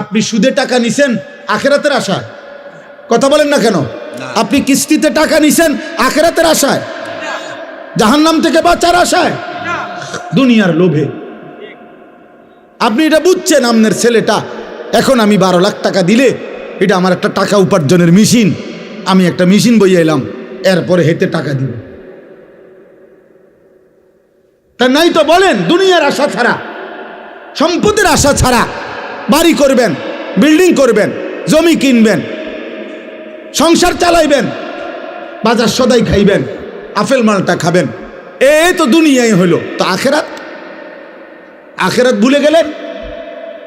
আপনি সুদে টাকা নিছেন আখেরাতের আশায়। কথা বলেন না কেন? আপনি কিস্তিতে টাকা নিছেন আখেরাতের আশায়। জাহান্নাম থেকে বাঁচার আশায়। দুনিয়ার লোভে। আপনি এটা বুঝছেন আপনার ছেলেটা এখন আমি বারো লাখ টাকা দিলে এটা আমার একটা টাকা উপার্জনের মেশিন। আমি একটা মেশিন বইয়ে এলাম এরপরে হেতে টাকা দিব। তা নাই তো বলেন দুনিয়ার আশা ছাড়া সম্পদের আশা ছাড়া বাড়ি করবেন বিল্ডিং করবেন, জমি কিনবেন, সংসার চালাইবেন, বাজার সদাই খাইবেন, আপেল মালটা খাবেন। এই তো দুনিয়ায় হইল। তো আখেরাত? আখেরাত ভুলে গেলেন?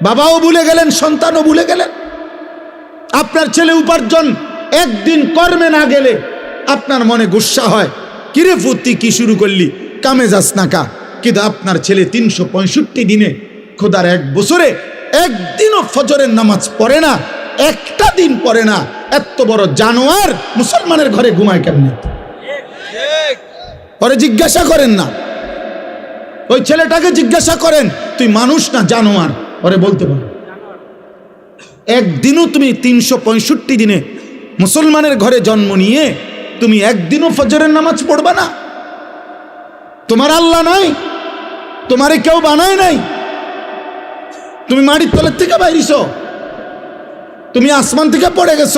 বাবাও ভুলে গেলেন, সন্তানও ভুলে গেলেন? আপনার ছেলে উপার্জন একদিন কর্মে না গেলে আপনার মনে গুসা হয়। কিরে ফুর্তি, কি শুরু করলি? কামে যাস না কা? কিন্তু আপনার ছেলে তিনশো পঁয়ষট্টি দিনে খোদার এক বছরে একদিনও ফজরের নামাজ পড়ে না, একটা দিন পড়ে না। এত বড় জানোয়ার মুসলমানের ঘরে ঘুমায় কেমনে? পরে জিজ্ঞাসা করেন না। ওই ছেলেটাকে জিজ্ঞাসা করেন, তুই মানুষ না জানোয়ার? পরে বলতে পারো একদিনও তুমি তিনশো পঁয়ষট্টি দিনে মুসলমানের ঘরে জন্ম নিয়ে তুমি একদিনও ফজরের নামাজ পড়বা না? তোমার আল্লাহ নাই, তোমারে কেউ বানায় নাই তুমি মাটির তলের থেকে বাইরিছ। তুমি আসমান থেকে পড়ে গেছ।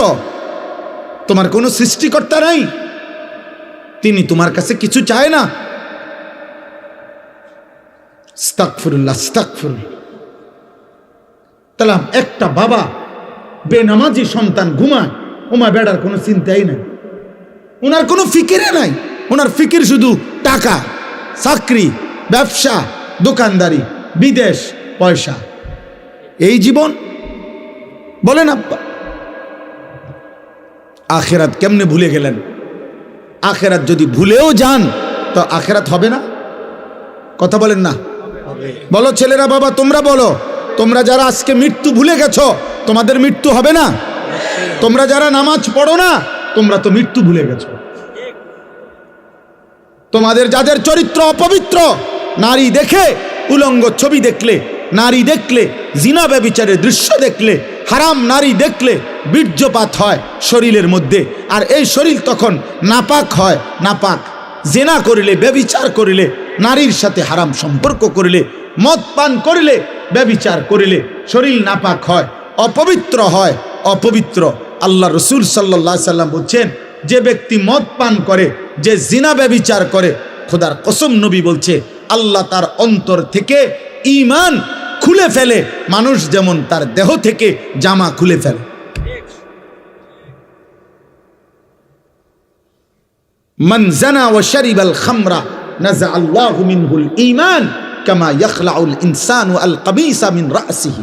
তোমার কোনো সৃষ্টিকর্তা নাই। তিনি তোমার কাছে কিছু চায় না। স্তাকফিরুল্লাহ একটা বাবা বেনামাজি সন্তান ঘুমায়, ওমা বেড়ার কোনো চিন্তাই নাই। ওনার কোনো ফিকিরে নাই। ওনার ফিকির শুধু টাকা, চাকরি, ব্যবসা, দোকানদারি, বিদেশ, পয়সা। এই জীবন? বলেন আব্বা। আখেরাত কেমনে ভুলে গেলেন? আখেরাত যদি ভুলেও যান তো আখেরাত হবে না? কথা বলেন না। বলো ছেলেরা বাবা তোমরা বলো তোমরা যারা আজকে মৃত্যু ভুলে গেছো তোমাদের মৃত্যু হবে না? তোমরা যারা নামাজ পড়ো না তোমরা তো মৃত্যু ভুলে গেছো। তোমাদের যাদের চরিত্র অপবিত্র নারী দেখে উলঙ্গ ছবি দেখলে নারী দেখলে, জিনা ব্যবিচারের দৃশ্য দেখলে, হারাম নারী দেখলে বীর্যপাত হয় শরীরের মধ্যে। আর এই শরীর তখন নাপাক হয়, নাপাক। জেনা করিলে, ব্যবিচার করিলে, নারীর সাথে হারাম সম্পর্ক করিলে, মদ পান করিলে ব্যবিচার করিলে শরীর নাপাক হয়, অপবিত্র হয়, অপবিত্র। আল্লাহ রসুল সাল্লাহ সাল্লাম বলছেন, যে ব্যক্তি মদ পান করে, যে জিনা ব্যবিচার করে, খোদার কসম নবী বলছে, আল্লাহ তার অন্তর থেকে ইমান খুলে ফেলে মানুষ যেমন তার দেহ থেকে জামা খুলে ফেলে من زنا وشرب الخمر نزع الله منه الإيمان كما يخلع الإنسان القميص من رأسه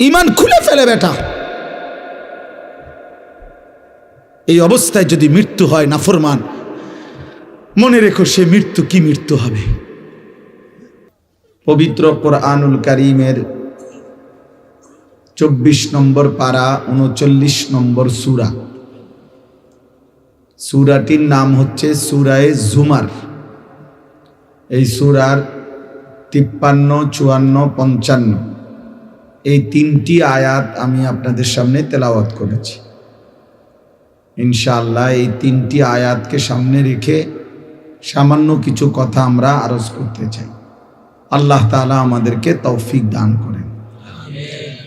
ইমান খুলে ফেলে বেটা এই অবস্থায় যদি মৃত্যু হয় নাফরমান মনে রেখো সে মৃত্যু কি মৃত্যু হবে পবিত্র কোরআনুল কারিমের চব্বিশ নম্বর পারা, উনচল্লিশ নম্বর সুরা। সুরাটির নাম হচ্ছে সুরায়ে জুমার। এই সুরার তিপ্পান্ন, চুয়ান্ন, পঞ্চান্ন, এই তিনটি আয়াত আমি আপনাদের সামনে তেলাওয়াত করেছি। ইনশাআল্লাহ এই তিনটি আয়াতকে সামনে রেখে সামান্য কিছু কথা আমরা আরজ করতে চাই। আল্লাহ তালা আমাদেরকে তৌফিক দান করেন।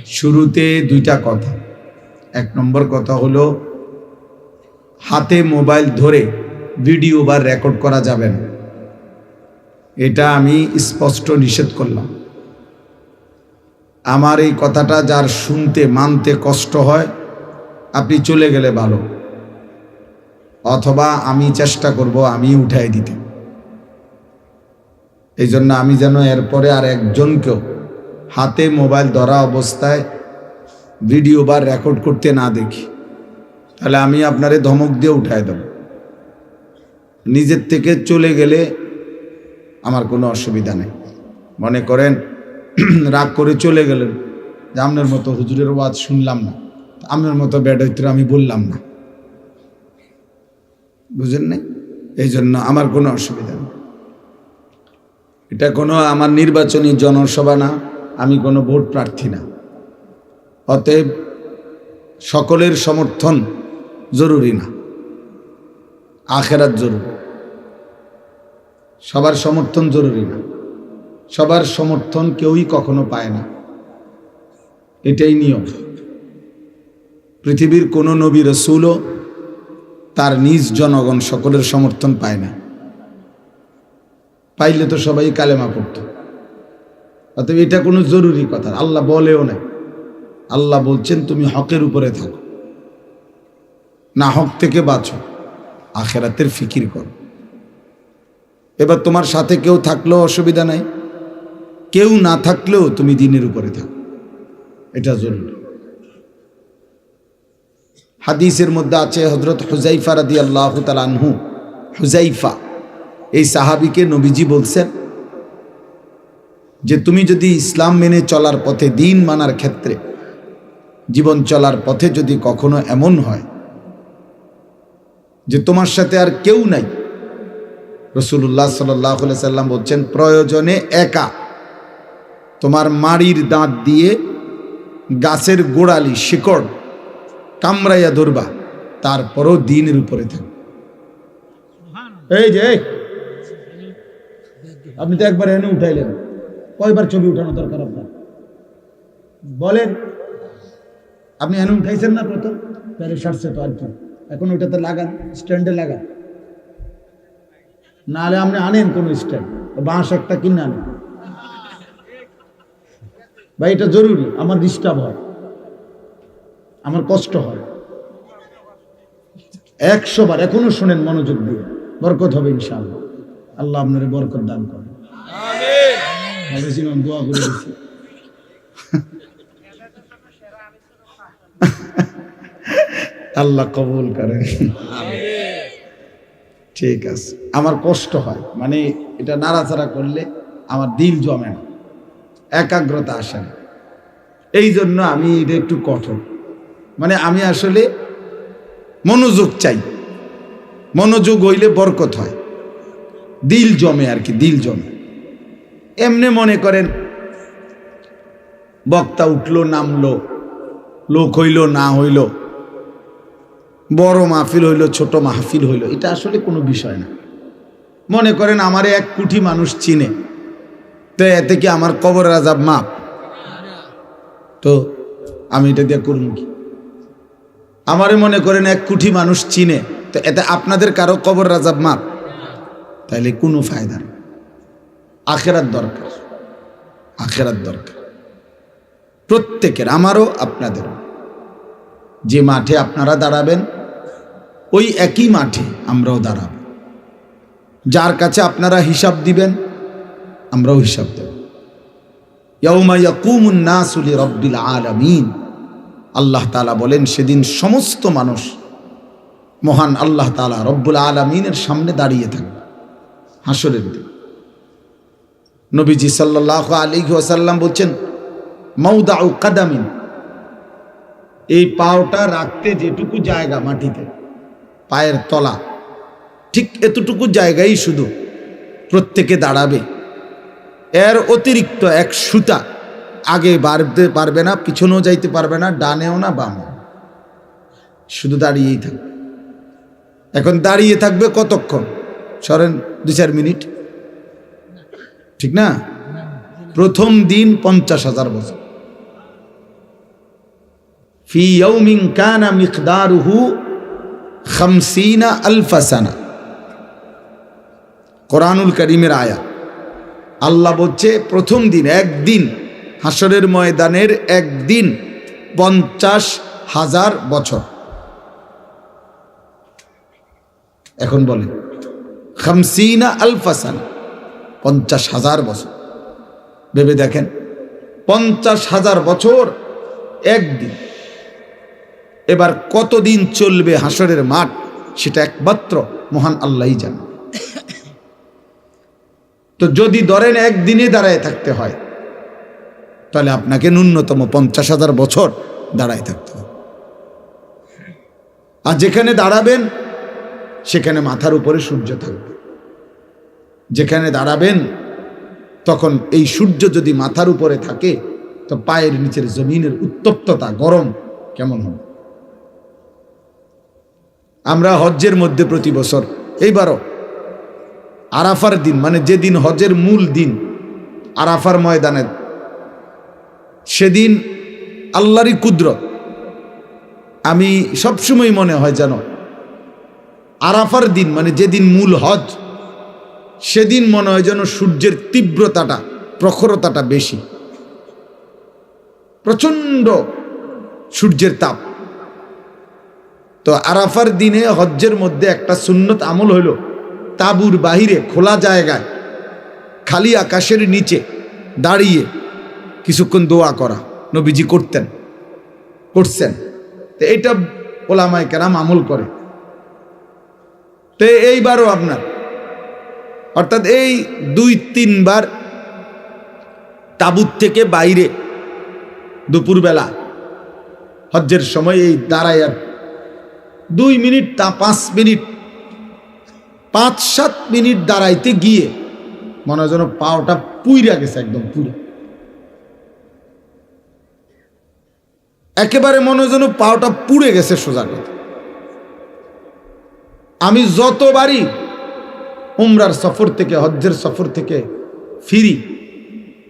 শুরুতে দুইটা কথা। এক নম্বর কথা হলো, হাতে মোবাইল ধরে ভিডিও বা রেকর্ড করা যাবে না। এটা আমি স্পষ্ট নিষেধ করলাম। আমার এই কথাটা যার শুনতে, মানতে কষ্ট হয়, আপনি চলে গেলে ভালো। অথবা আমি চেষ্টা করব আমি উঠাই দিতে। এই জন্য আমি যেন এরপরে আর একজনকেও হাতে মোবাইল ধরা অবস্থায় ভিডিও বা রেকর্ড করতে না দেখি। তাহলে আমি আপনারে ধমক দিয়ে উঠাই দেব। নিজের থেকে চলে গেলে আমার কোনো অসুবিধা নেই। মনে করেন, রাগ করে চলে গেলেন, যে আপনার মতো হুজুরের ওয়াজ শুনলাম না, আপনার মতো বেডৈত্র আমি বললাম না। বুঝেন নাই? এই জন্য আমার কোনো অসুবিধা নেই। এটা কোনো আমার নির্বাচনী জনসভা না, আমি কোনো ভোট প্রার্থী না। অতএব সকলের সমর্থন জরুরি না, আখেরাত জরুরি। সবার সমর্থন জরুরি না, সবার সমর্থন কেউই কখনো পায় না। এটাই নিয়ম। পৃথিবীর কোনো নবী রসুলও তার নিজ জনগণ সকলের সমর্থন পায় না। পাইলে তো সবাই কালেমা পড়ত। অতএব এটা কোনো জরুরি কথা আল্লাহ বলেও না। আল্লাহ বলছেন, তুমি হকের উপরে থাকো। না হক থেকে বাঁচো। আখেরাতের ফিকির করো। এবার তোমার সাথে কেউ থাকলেও অসুবিধা নাই। কেউ না থাকলেও তুমি দিনের উপরে থাকো। এটা জরুরি। হাদিসের মধ্যে আছে হজরত হুজাইফা রাদি আল্লাহ আনহু। হুজাইফা এই সাহাবিকে নবীজি বলছেন যে তুমি যদি ইসলাম মেনে চলার পথে, দিন মানার ক্ষেত্রে, জীবন চলার পথে যদি কখনো এমন হয় যে তোমার সাথে আর কেউ নাই রসুল্লাহ সাল্লাহ সাল্লাম বলছেন, প্রয়োজনে একা তোমার মাড়ির দাঁত দিয়ে গাছের গোড়ালি, শিকড় কামড়াইয়া ধরবা, তারপরও দিনের উপরে থাকবে। এই যে আপনি তো একবার এনে উঠাইলেন। কয়বার ছবি উঠানো দরকার আপনার? বলেন। আপনি এনে উঠাইছেন না প্রথম? তাহলে সারছে তো আর কি। এখন ওইটাতে লাগান, স্ট্যান্ডে লাগান। নাহলে আপনি আনেন কোনো স্ট্যান্ড। বাঁশ একটা কিনে আনেন। ভাই, এটা জরুরি। আমার ডিস্টার্ব হয়। আমার কষ্ট হয়। একশো বার, এখনও শোনেন মনোযোগ দিয়ে। বরকত হবে ইনশাআল্লাহ। আল্লাহ আপনার বরকত দান করেন। হাফেজ দোয়া করে আল্লাহ কবুল করেন। ঠিক আছে। আমার কষ্ট হয় মানে এটা নাড়াচাড়া করলে আমার দিল জমে না, একাগ্রতা আসে না। এই জন্য আমি এটা একটু কঠোর। মানে আমি আসলে মনোযোগ চাই। মনোযোগ হইলে বরকত হয়। দিল জমে আর কি, দিল জমে। এমনি মনে করেন, বক্তা উঠল, নামলো, লোক হইল, না হইল, বড় মাহফিল হইল, ছোট মাহফিল হইল, এটা আসলে কোনো বিষয় না। মনে করেন আমারে এক কোটি মানুষ চিনে, তো এতে কি আমার কবর রাজাব মাপ? তো আমি এটা দিয়ে করুন কি? আমারে মনে করেন এক কোটি মানুষ চিনে, তো এতে আপনাদের কারও কবর রাজাব মাপ? তাইলে কোনো ফায়দা নেই। আখেরাত দরকার। আখেরাত দরকার। প্রত্যেকের, আমারও আপনাদেরও যে মাঠে আপনারা দাঁড়াবেন, ওই একই মাঠে আমরাও দাঁড়াব। যার কাছে আপনারা হিসাব দিবেন, আমরাও হিসাব দেব। ইয়াউমা ইয়াকুমুন নাসু লিরাব্বিল আলামিন। আল্লাহ তাআলা বলেন, সেদিন সমস্ত মানুষ মহান আল্লাহ তাআলা রব্বুল আলামিনের সামনে দাঁড়িয়ে থাকবে। হাসরের দিন। নবীজি সাল্লাল্লাহু আলাইহি ওয়াসাল্লাম বলছেন, মাউদাউ কাদামিন এই পাওটা রাখতে যেটুকু জায়গা মাটিতে, পায়ের তলা, ঠিক এতটুকু জায়গায় শুধু প্রত্যেকে দাঁড়াবে। এর অতিরিক্ত এক সুতা আগে বাড়তে পারবে না, পিছনেও যাইতে পারবে না, ডানেও না বামেও। শুধু দাঁড়িয়েই থাকবে। এখন দাঁড়িয়ে থাকবে কতক্ষণ? সরেন দু চার মিনিট। ঠিক না? প্রথম দিন পঞ্চাশ হাজার বছর। ফি মিকদারুহু খামসিনা আলফাসানা কোরআনুল করিমের আয়া আল্লাহ বলছে, প্রথম দিন, একদিন হাসরের ময়দানের একদিন পঞ্চাশ হাজার বছর। এখন বলেন, খামসিনা আলফাসানা পঞ্চাশ হাজার বছর। ভেবে দেখেন, পঞ্চাশ হাজার বছর একদিন। এবার কতদিন চলবে হাসরের মাঠ, সেটা একমাত্র মহান আল্লাহই জানে। তো যদি ধরেন একদিনে দাঁড়ায় থাকতে হয়, তাহলে আপনাকে ন্যূনতম পঞ্চাশ হাজার বছর দাঁড়ায় থাকতে হবে। আর যেখানে দাঁড়াবেন, সেখানে মাথার উপরে সূর্য থাকবে। যেখানে দাঁড়াবেন, তখন এই সূর্য যদি মাথার উপরে থাকে, তো পায়ের নিচের জমিনের উত্তপ্ততা গরম কেমন হবে? আমরা হজ্জের মধ্যে প্রতি বছর, এইবারও আরাফার দিন মানে যেদিন হজের মূল দিন, আরাফার ময়দানে, সেদিন আল্লাহরই কুদরত। আমি সবসময় মনে হয় যেন আরাফার দিন মানে যেদিন মূল হজ সেদিন মনে হয় যেন সূর্যের তীব্রতাটা, প্রখরতাটা বেশি। প্রচণ্ড সূর্যের তাপ। তো আরাফার দিনে হজ্জের মধ্যে একটা সুন্নত আমল হইল, তাবুর বাহিরে খোলা জায়গায়, খালি আকাশের নিচে দাঁড়িয়ে কিছুক্ষণ দোয়া করা, নবীজি করতেন, করছেন। তো এইটা ওলামায় কেরাম আমল করে। তো এইবারও আপনার অর্থাৎ এই দুই তিনবার তাবুত থেকে বাইরে দুপুরবেলা হজ্জের সময় এই দাঁড়ায় আর দুই মিনিট তা পাঁচ মিনিট, পাঁচ সাত মিনিট দাঁড়াইতে গিয়ে মনে হয় যেন পাওটা পুইরা গেছে একদম পুরে। একেবারে মনে হয় যেন পাওটা পুড়ে গেছে সোজা কথা। আমি যতবারই উমরার সফর থেকে, হজ্জের সফর থেকে ফিরি।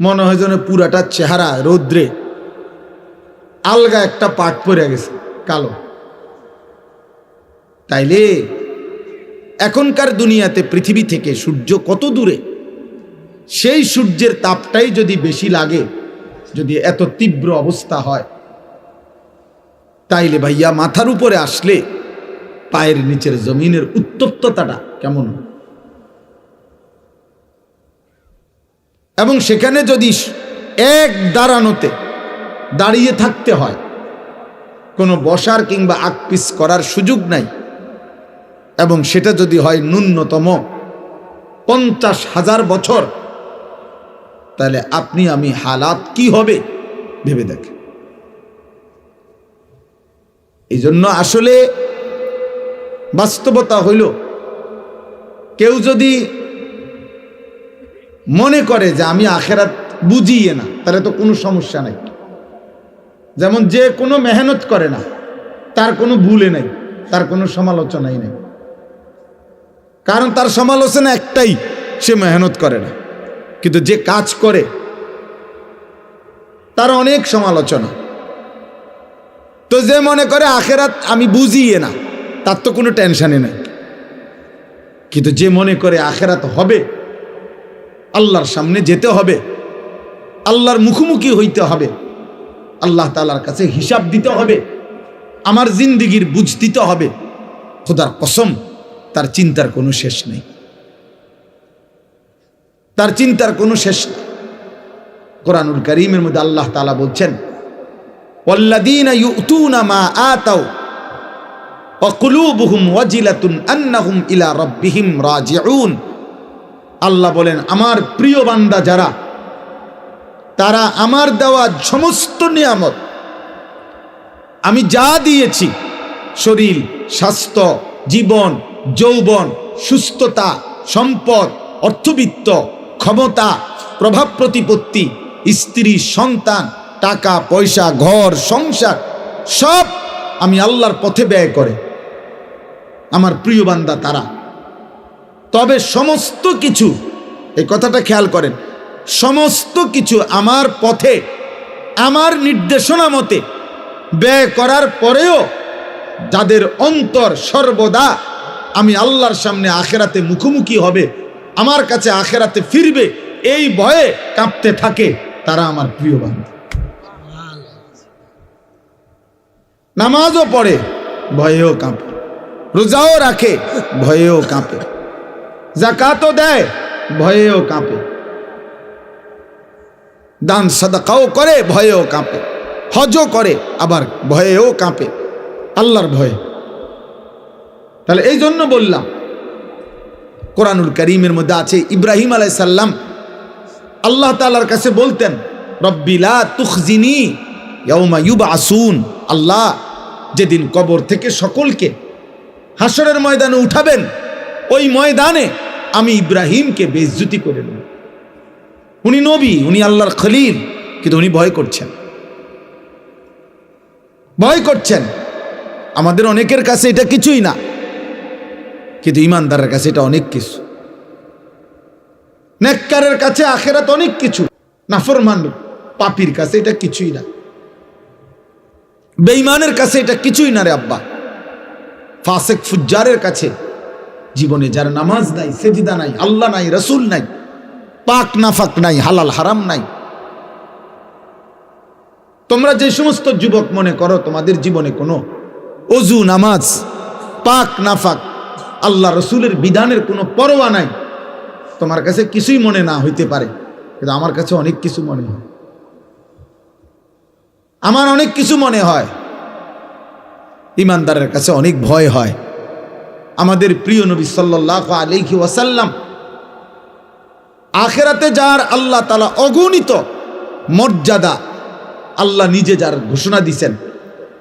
মনে হয় যেন পুরাটা চেহারা, রৌদ্রে। আলগা একটা পাট পরে গেছে, কালো। তাইলে এখনকার দুনিয়াতে পৃথিবী থেকে সূর্য কত দূরে? সেই সূর্যের তাপটাই যদি বেশি লাগে, যদি এত তীব্র অবস্থা হয়, তাইলে ভাইয়া মাথার উপরে আসলে পায়ের নিচের জমিনের উত্তপ্ততাটা কেমন? এবং সেখানে যদি এক দাঁড়ানোতে দাঁড়িয়ে থাকতে হয়, কোনো বসার কিংবা আকপিস করার সুযোগ নাই, এবং সেটা যদি হয় ন্যূনতম পঞ্চাশ হাজার বছর, তাহলে আপনি, আমি হালাত কি হবে ভেবে দেখেন। এই জন্য আসলে বাস্তবতা হইল, কেউ যদি মনে করে যে আমি আখেরাত বুঝিয়ে না, তাহলে তো কোনো সমস্যা নাই। যেমন যে কোনো মেহনত করে না, তার কোনো ভুলে নাই, তার কোনো সমালোচনাই নেই। কারণ তার সমালোচনা একটাই, সে মেহনত করে না। কিন্তু যে কাজ করে, তার অনেক সমালোচনা। তো যে মনে করে আখেরাত আমি বুঝিয়ে না, তার তো কোনো টেনশনই নেই। কিন্তু যে মনে করে আখেরাত হবে আল্লাহর সামনে যেতে হবে আল্লাহর মুখোমুখি হইতে হবে আল্লাহ তালার কাছে হিসাব দিতে হবে আমার জিন্দিগির বুঝ দিতে হবে খোদার কসম তার চিন্তার কোনো শেষ নেই তার চিন্তার কোনো শেষ নেই কোরআনুল করিমের মধ্যে আল্লাহ তালা বলছেন والذين يؤتون ما آتوا وقلوبهم وجلة أنهم إلى ربهم راجعون আল্লাহ বলেন, আমার প্রিয় বান্দা যারা, তারা আমার দেওয়া সমস্ত নিয়ামত, আমি যা দিয়েছি, শরীর, স্বাস্থ্য, জীবন, যৌবন, সুস্থতা, সম্পদ, অর্থবিত্ত, ক্ষমতা, প্রভাব প্রতিপত্তি, স্ত্রী, সন্তান, টাকা, পয়সা, ঘর, সংসার, সব আমি আল্লাহর পথে ব্যয় করে। আমার প্রিয় বান্দা তারা তবে সমস্ত কিছু, এই কথাটা খেয়াল করেন, সমস্ত কিছু আমার পথে, আমার নির্দেশনা মতে ব্যয় করার পরেও যাদের অন্তর সর্বদা আমি আল্লাহর সামনে আখেরাতে মুখোমুখি হবে, আমার কাছে আখেরাতে ফিরবে, এই ভয়ে কাঁপতে থাকে তারা আমার প্রিয় বান্ধব নামাজও পড়ে, ভয়েও কাঁপে, রোজাও রাখে, ভয়েও কাঁপে। জাকাতও দেয়, ভয়েও কাঁপে। দান সাদাকাও করে, ভয়েও কাঁপে। হজও করে, আবার ভয়েও কাঁপে। আল্লাহর ভয়ে। তাহলে এই জন্য বললাম, কোরআনুল করিমের মধ্যে আছে ইব্রাহিম আলাই সাল্লাম আল্লাহ তালার কাছে বলতেন রব্বিলা তুখজিনি আসুন আল্লাহ, যেদিন কবর থেকে সকলকে হাসরের ময়দানে উঠাবেন, ওই ময়দানে আমি ইব্রাহিমকে বেজ্জুতি করে নেব। উনি নবী, উনি আল্লাহর খলিল, কিন্তু উনি ভয় করছেন। ভয় করছেন। আমাদের অনেকের কাছে এটা কিছুই না, কিন্তু ইমানদারের কাছে এটা অনেক কিছু। নেককারের কাছে আখেরাত অনেক কিছু। নাফরমান পাপির কাছে এটা কিছুই না। বেঈমানের কাছে এটা কিছুই না রে আব্বা। ফাসেক ফুজ্জারের কাছে জীবনে যার নামাজ নাই, সেজিদা নাই, আল্লাহ নাই, রসুল নাই, পাক নাফাক নাই, হালাল হারাম নাই। তোমরা যে সমস্ত যুবক মনে করো, তোমাদের জীবনে কোনো অজু, নামাজ, পাক নাফাক, আল্লাহ রসুলের বিধানের কোনো পরোয়া নাই। তোমার কাছে কিছুই মনে না হইতে পারে, কিন্তু আমার কাছে অনেক কিছু মনে হয়। আমার অনেক কিছু মনে হয়। ইমানদারের কাছে অনেক ভয় হয়। আমাদের প্রিয় নবী সাল্লাহ আলিহি ওয়াসাল্লাম। আখেরাতে যার আল্লাহ তালা অগণিত মর্যাদা, আল্লাহ নিজে যার ঘোষণা দিছেন।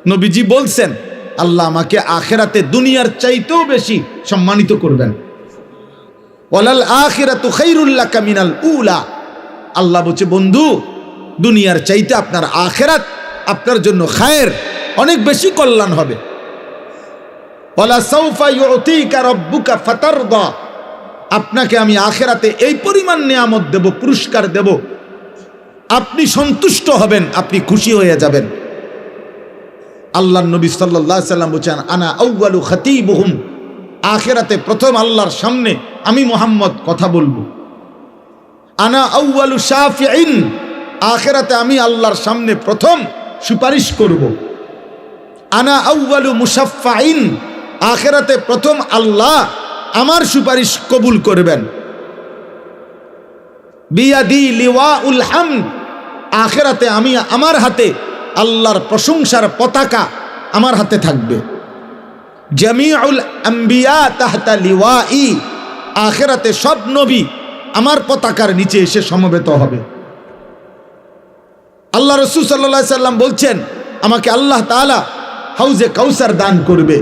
নবীজি বলছেন, আল্লাহ আমাকে আখেরাতে দুনিয়ার চাইতেও বেশি সম্মানিত করবেন। ওলাল আখেরাত খৈরুল্লাহ কামিনাল উলা। আল্লাহ বলছে, বন্ধু, দুনিয়ার চাইতে আপনার আখেরাত আপনার জন্য খায়ের অনেক বেশি কল্যাণ হবে। ওলা আপনাকে আমি আখেরাতে এই পরিমাণ নিয়ামত দেব, পুরস্কার দেব। আপনি সন্তুষ্ট হবেন, আপনি খুশি হয়ে যাবেন। আল্লাহ নবী সাল্লাম বলছেন, আনা আউ্বালু খাতিবহুম। আখেরাতে প্রথম আল্লাহর সামনে আমি মোহাম্মদ কথা বলব। আনা আউ্বালু শাফিন আখেরাতে আমি আল্লাহর সামনে প্রথম সুপারিশ করব। আনা আউ্বালু মুসাফাইন আখেরাতে প্রথম আল্লাহ আমার সুপারিশ কবুল করবেন। লিওয়া আখেরাতে আমি আমার হাতে আল্লাহর প্রশংসার পতাকা আমার হাতে থাকবে। লিওয়া ই আখেরাতে সব নবী আমার পতাকার নিচে এসে সমবেত হবে। আল্লাহ রসুল সাল্লা সাল্লাম বলছেন, আমাকে আল্লাহ তালা হাউজে কাউসার দান করবে।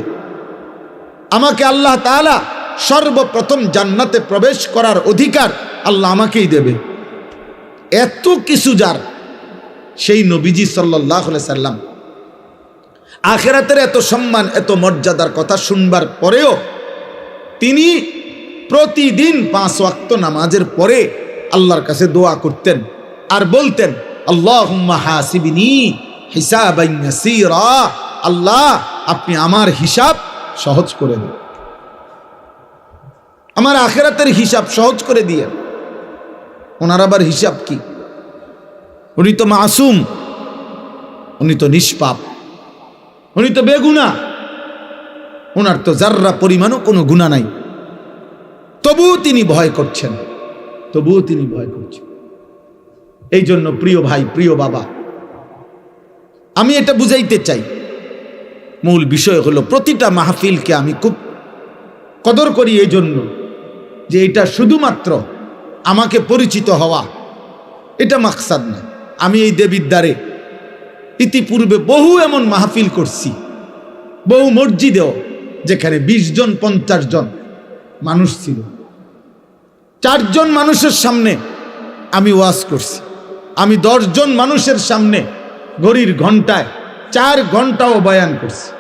আমাকে আল্লাহ তালা সর্বপ্রথম জান্নাতে প্রবেশ করার অধিকার আল্লাহ আমাকেই দেবে। এত কিছু যার, সেই নবীজি সাল্লাহ সাল্লাম। আখেরাতের এত সম্মান, এত মর্যাদার কথা শুনবার পরেও তিনি প্রতিদিন পাঁচ ওয়াক্ত নামাজের পরে আল্লাহর কাছে দোয়া করতেন আর বলতেন আল্লাহ হাসিবিনী হিসাব আল্লাহ, আপনি আমার হিসাব সহজ করে দিন আমার আখেরাতের হিসাব সহজ করে দিয়ে। ওনার আবার হিসাব কি? উনি তো মাসুম, উনি তো নিষ্পাপ, উনি তো বেগুনা। ওনার তো যার্রা পরিমাণও কোনো গুণা নাই। তবুও তিনি ভয় করছেন। তবুও তিনি ভয় করছেন। এই জন্য প্রিয় ভাই, প্রিয় বাবা, আমি এটা বুঝাইতে চাই। মূল বিষয় হলো প্রতিটা মাহফিলকে আমি খুব কদর করি এই জন্য যে এটা শুধুমাত্র আমাকে পরিচিত হওয়া, এটা মাকসাদ না। আমি এই দেবীর দ্বারে ইতিপূর্বে বহু এমন মাহফিল করছি, বহু মসজিদেও যেখানে ২০ জন, পঞ্চাশ জন মানুষ ছিল। চারজন মানুষের সামনে আমি ওয়াজ করছি। আমি দশজন মানুষের সামনে ঘড়ির ঘন্টায় চার ঘন্টাও বয়ান করছি।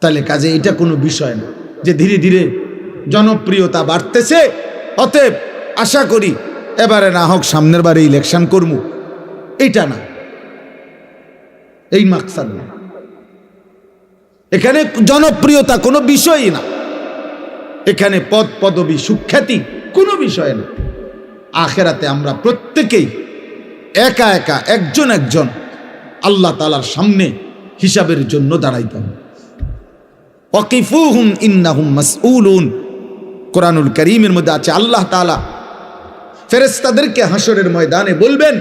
তাহলে কাজে এটা কোনো বিষয় না। যে ধীরে ধীরে জনপ্রিয়তা বাড়তেছে, অতএব আশা করি এবারে না হোক সামনের বারে ইলেকশন করব এটা না। এই মাকসাদ না। এখানে জনপ্রিয়তা কোনো বিষয়ই না। এখানে পদ পদবী সুখ্যাতি কোনো বিষয় না। আখেরাতে আমরা প্রত্যেকেই একা একা একজন একজন আল্লাহ তালার সামনে হিসাবের জন্য দাঁড়াইতে। হবে অকিফুহুম ইন্নাহুম মাসউলুন। কোরআনুল করিমের মধ্যে আছে, আল্লাহ তালা ফেরেস্তাদেরকে হাসরের ময়দানে বলবেন,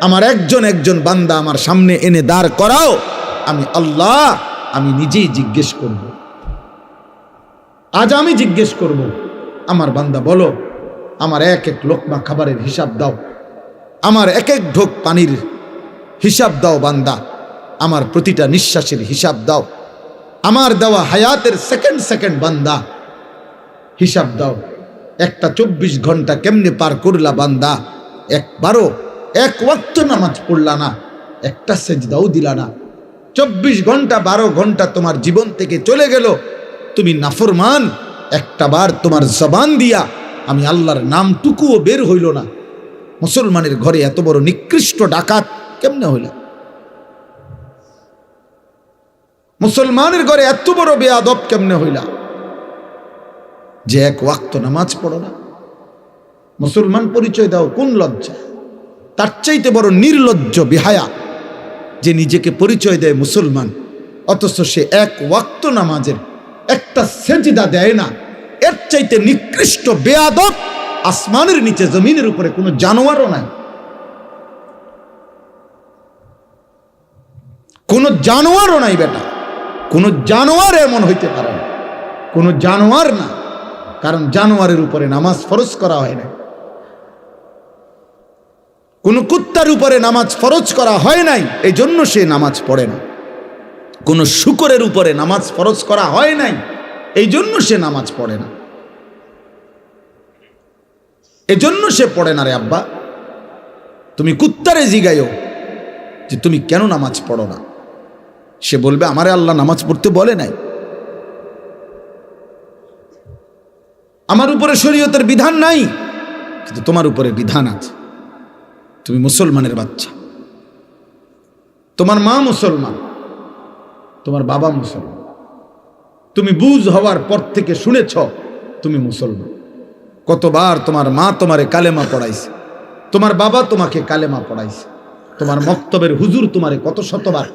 আমার একজন একজন বান্দা আমার সামনে এনে দাঁড় করাও, আমি আল্লাহ, আমি নিজেই জিজ্ঞেস করব। আজ আমি জিজ্ঞেস করব, আমার বান্দা বলো, আমার এক এক লোকমা খাবারের হিসাব দাও, আমার এক এক ঢোক পানির হিসাব দাও বান্দা। আমার প্রতিটা নিঃশ্বাসের হিসাব দাও। আমার দেওয়া হায়াতের সেকেন্ড সেকেন্ড বান্দা। হিসাব দাও। একটা চব্বিশ ঘণ্টা কেমনে পার করলা বান্দা? একবারও এক ওয়াক্ত নামাজ পড়লা না। একটা সেজদাও দিলা না। চব্বিশ ঘণ্টা, বারো ঘণ্টা তোমার জীবন থেকে চলে গেল। তুমি নাফরমান। একটা বার তোমার জবান দিয়া আমি আল্লাহর নামটুকুও বের হইল না। মুসলমানের ঘরে এত বড় নিকৃষ্ট ডাকাত কেমনে হইল? মুসলমানের ঘরে এত বড় বেয়াদব কেমনে হইলা? যে এক ওয়াক্ত নামাজ পড়ো না। মুসলমান পরিচয় দাও, কোন লজ্জা? তার চাইতে বড় নির্লজ্জ বিহায়া যে নিজেকে পরিচয় দেয় মুসলমান। অথচ সে এক ওয়াক্ত নামাজের একটা সেজদা দেয় না। এর চাইতে নিকৃষ্ট বেয়াদব আসমানের নিচে জমিনের উপরে কোনো জানোয়ারও নাই। কোনো জানোয়ারও নাই বেটা। কোনো জানোয়ার এমন হইতে পারে না। কোনো জানোয়ার না। কারণ জানোয়ারের উপরে নামাজ ফরজ করা হয় না কোনো কুত্তার উপরে নামাজ ফরজ করা হয় নাই এই জন্য সে নামাজ পড়ে না। কোনো শুকরের উপরে নামাজ ফরজ করা হয় নাই এই জন্য সে নামাজ পড়ে না। এজন্য সে পড়ে না রে আব্বা। তুমি কুত্তারে জিগাইও যে তুমি কেন নামাজ পড়ো না? সে বলবে, আমারে আল্লাহ নামাজ পড়তে বলে নাই। আমার উপরে শরীয়তের বিধান নাই, কিন্তু তোমার উপরে বিধান আছে। তুমি মুসলমানের বাচ্চা। তোমার মা মুসলমান, তোমার বাবা মুসলমান। তুমি বুঝ হওয়ার পর থেকে শুনেছ, তুমি মুসলমান। কতবার তোমার মা তোমারে কালেমা পড়াইছে, তোমার বাবা তোমাকে কালেমা পড়াইছে, তোমার মক্তবের হুজুর তোমারে কত শতবার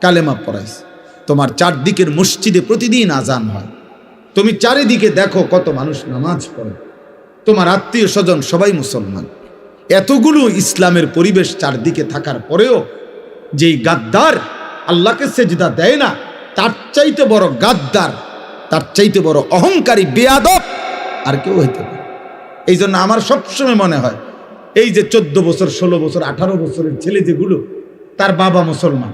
কালেমা পড়াইছে। তোমার চারদিকের মসজিদে প্রতিদিন আজান হয়। তুমি চারিদিকে দেখো কত মানুষ নামাজ পড়ে। তোমার আত্মীয় স্বজন সবাই মুসলমান। এতগুলো ইসলামের পরিবেশ চারদিকে থাকার পরেও যেই গাদ্দার আল্লাহকে সেজদা দেয় না, তার চাইতে বড় গাদ্দার, তার চাইতে বড় অহংকারী, বেয়াদব আর কেউ হইতে পারে। এই জন্য আমার সবসময় মনে হয়, এই যে চোদ্দ বছর, ষোলো বছর, আঠারো বছরের ছেলে যেগুলো, তার বাবা মুসলমান।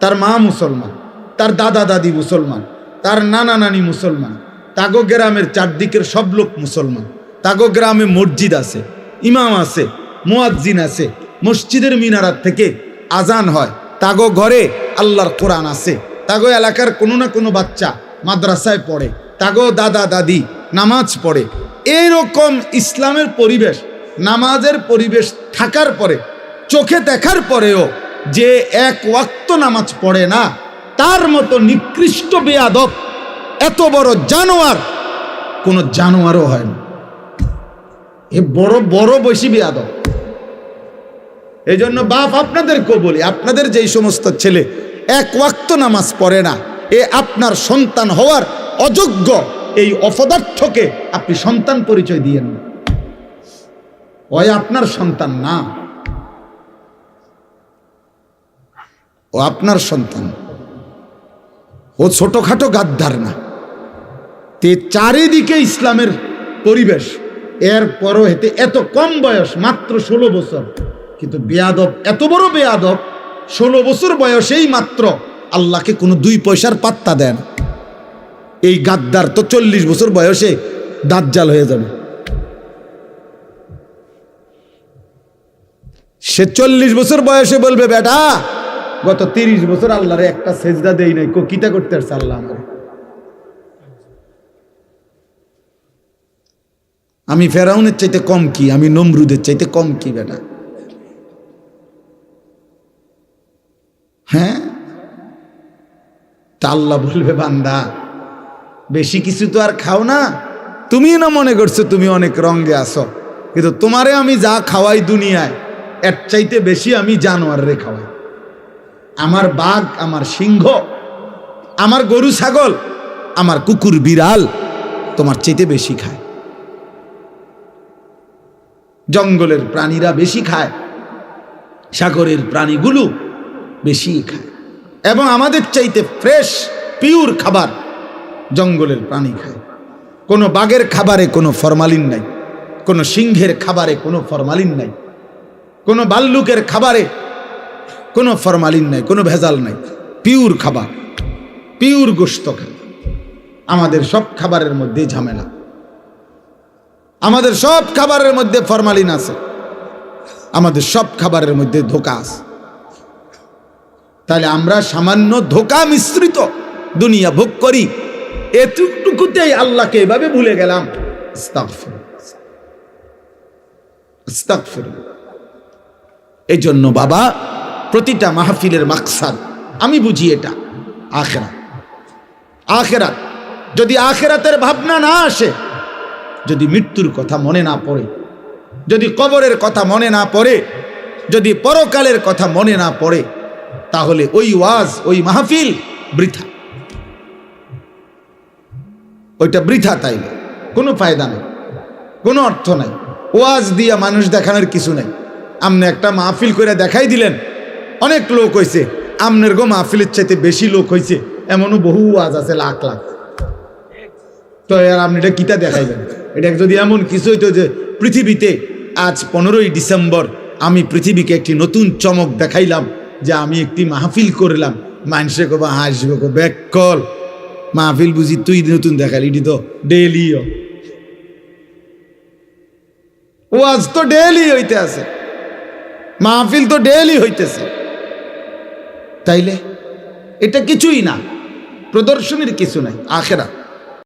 তার মা মুসলমান, তার দাদা দাদি মুসলমান, তার নানা নানি মুসলমান, তাগো গ্রামের চারদিকের সব লোক মুসলমান, তাগো গ্রামে মসজিদ আছে, ইমাম আছে, মুয়াজ্জিন আছে, মসজিদের মিনারার থেকে আজান হয়, তাগো ঘরে আল্লাহর কোরআন আছে, তাগো এলাকার কোনো না কোনো বাচ্চা মাদ্রাসায় পড়ে, তাগো দাদা দাদি নামাজ পড়ে। এইরকম ইসলামের পরিবেশ, নামাজের পরিবেশ থাকার পরে, চোখে দেখার পরেও যে এক ওয়াক্ত নামাজ পড়ে না, তার মতো নিকৃষ্ট বেয়াদব, এত বড় জানোয়ার কোনো জানোয়ারও হয় না। এ বড় বড় বেশি বেয়াদব। এই জন্য বাপ আপনাদেরকেও বলি, আপনাদের যেই সমস্ত ছেলে এক ওয়াক্ত নামাজ পড়ে না, এ আপনার সন্তান হওয়ার অযোগ্য এই অপদার্থকে আপনি সন্তান পরিচয় দিয়েন না। ওই আপনার সন্তান না। ও আপনার সন্তান। ও ছোটখাটো গাদ্দার না। তে চারিদিকে ইসলামের পরিবেশ। এর পরও হেতে এত কম বয়স, মাত্র ষোলো বছর। কিন্তু বেয়াদব, এত বড় বেয়াদব, ষোলো বছর বয়সেই মাত্র আল্লাহকে কোনো দুই পয়সার পাত্তা দেন এই গাদ্দার তো চল্লিশ বছর বয়সে দাজ্জাল হয়ে যাবে। সে চল্লিশ বছর বয়সে বলবে, বেটা গত তিরিশ বছর আল্লাহরে একটা সেজদা দেই নাই। কিতা করতে আসছে আল্লাহ আমার? আমি ফেরাউনের চাইতে কম কি? আমি নমরুদের চাইতে কম কি, বেটা? হ্যাঁ? তা আল্লাহ বলবে, বান্দা, বেশি কিছু তো আর খাও না। তুমি না মনে করছ তুমি অনেক রঙে আসো কিন্তু তোমারে আমি যা খাওয়াই দুনিয়ায়, এর চাইতে বেশি আমি জানোয়ার রে খাওয়াই। আমার বাঘ, আমার সিংহ, আমার গরু ছাগল, আমার কুকুর বিড়াল তোমার চাইতে বেশি খায়। জঙ্গলের প্রাণীরা বেশি খায়, সাগরের প্রাণীগুলো বেশি খায় এবং আমাদের চাইতে ফ্রেশ, পিওর খাবার জঙ্গলের প্রাণী খায়। কোনো বাঘের খাবারে কোনো ফরমালিন নাই, কোনো সিংহের খাবারে কোনো ফরমালিন নাই, কোনো বাল্লুকের খাবারে কোনো ফরমালিন নাই, কোনো ভেজাল নাই। পিওর খাবার, পিওর গোস্ত খায় আমাদের সব খাবারের মধ্যে ঝামেলা। আমাদের সব খাবারের মধ্যে ফরমালিন আছে। আমাদের সব খাবারের মধ্যে ধোকা আছে। তাহলে আমরা সামান্য ধোকা মিশ্রিত দুনিয়া ভোগ করি। এতটুকুতেই আল্লাহকে এভাবে ভুলে গেলাম। এই জন্য বাবা প্রতিটা মাহফিলের মাকসাদ। আমি বুঝি এটা। আখেরা আখেরাত। যদি আখেরাতের ভাবনা না আসে, যদি মৃত্যুর কথা মনে না পড়ে, যদি কবরের কথা মনে না পড়ে, যদি পরকালের কথা মনে না পড়ে, তাহলে ওই ওয়াজ, ওই মাহফিল বৃথা। ওইটা বৃথা তাই কোনো ফায়দা নেই। কোনো অর্থ নাই। ওয়াজ দিয়ে মানুষ দেখানোর কিছু নেই। আপনি একটা মাহফিল করে দেখাই দিলেন। অনেক লোক হয়েছে আমনের গো মাহফিলের চাইতে বেশি লোক হয়েছে এমনও বহু ওয়াজ আছে, লাখ লাখ। তো আর আপনি এটা কিতা দেখাইবেন? এটা যদি এমন কিছু হইতো যে পৃথিবীতে আজ পনেরোই ডিসেম্বর আমি পৃথিবীকে একটি নতুন চমক দেখাইলাম, যে আমি একটি মাহফিল করলাম। মানুষে কবা হাসবে কো, ব্যাক কল। মাহফিল বুঝি তুই নতুন দেখালি, এটি তো ডেলিও ওয়াজ তো ডেলি হইতে আছে। মাহফিল তো ডেলি হইতেছে। তাইলে এটা কিছুই না। প্রদর্শনীর কিছু নাই আখেরা